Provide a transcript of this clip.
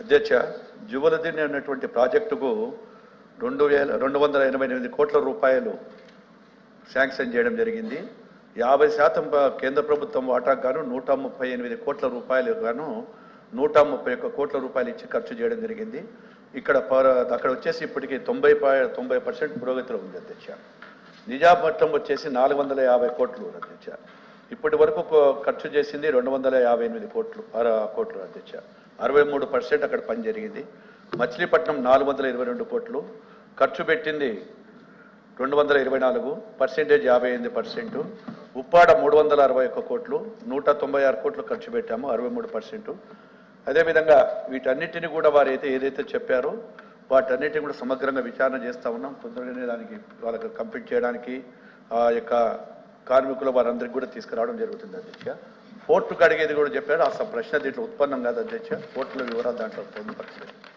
అధ్యక్ష జువలదిని అనేటువంటి ప్రాజెక్టుకు రెండు వేల రెండు వందల ఎనభై ఎనిమిది కోట్ల రూపాయలు శాంక్షన్ చేయడం జరిగింది. యాభై శాతం కేంద్ర ప్రభుత్వం వాటాకు గాను నూట ముప్పై ఎనిమిది కోట్ల రూపాయలు గాను నూట ముప్పై ఒక్క కోట్ల రూపాయలు ఇచ్చి ఖర్చు చేయడం జరిగింది. ఇక్కడ అక్కడ వచ్చేసి ఇప్పటికి తొంభై తొంభై పర్సెంట్ పురోగతిలో ఉంది అధ్యక్ష. నిజామట్టం వచ్చేసి నాలుగు వందల యాభై కోట్లు అధ్యక్ష. ఇప్పటి వరకు ఖర్చు చేసింది రెండు వందల యాభై ఎనిమిది కోట్లు కోట్లు అధ్యక్ష. అరవై మూడు పర్సెంట్ అక్కడ పని జరిగింది. మచిలీపట్నం నాలుగు వందల ఇరవై రెండు కోట్లు ఖర్చు పెట్టింది రెండు వందల ఇరవై నాలుగు పర్సెంటేజ్ యాభై ఎనిమిది పర్సెంట్. ఉప్పాడ మూడు వందల అరవై ఒక్క కోట్లు నూట తొంభై ఆరు కోట్లు ఖర్చు పెట్టాము అరవై మూడు పర్సెంట్. అదేవిధంగా వీటన్నిటిని కూడా వారు అయితే ఏదైతే చెప్పారో వాటన్నిటిని కూడా సమగ్రంగా విచారణ చేస్తా ఉన్నాం. తొందరగానే దానికి వాళ్ళకి కంప్లీట్ చేయడానికి ఆ యొక్క కార్మికులు వారందరికీ కూడా తీసుకురావడం జరుగుతుంది అధ్యక్ష. ఫోర్టుకు అడిగేది కూడా చెప్పారు అసలు ప్రశ్న దీంట్లో ఉత్పన్నం కాదు అధ్యక్ష. ఫోర్టుల వివరాలు దాంట్లో పొందుపరచలేదు.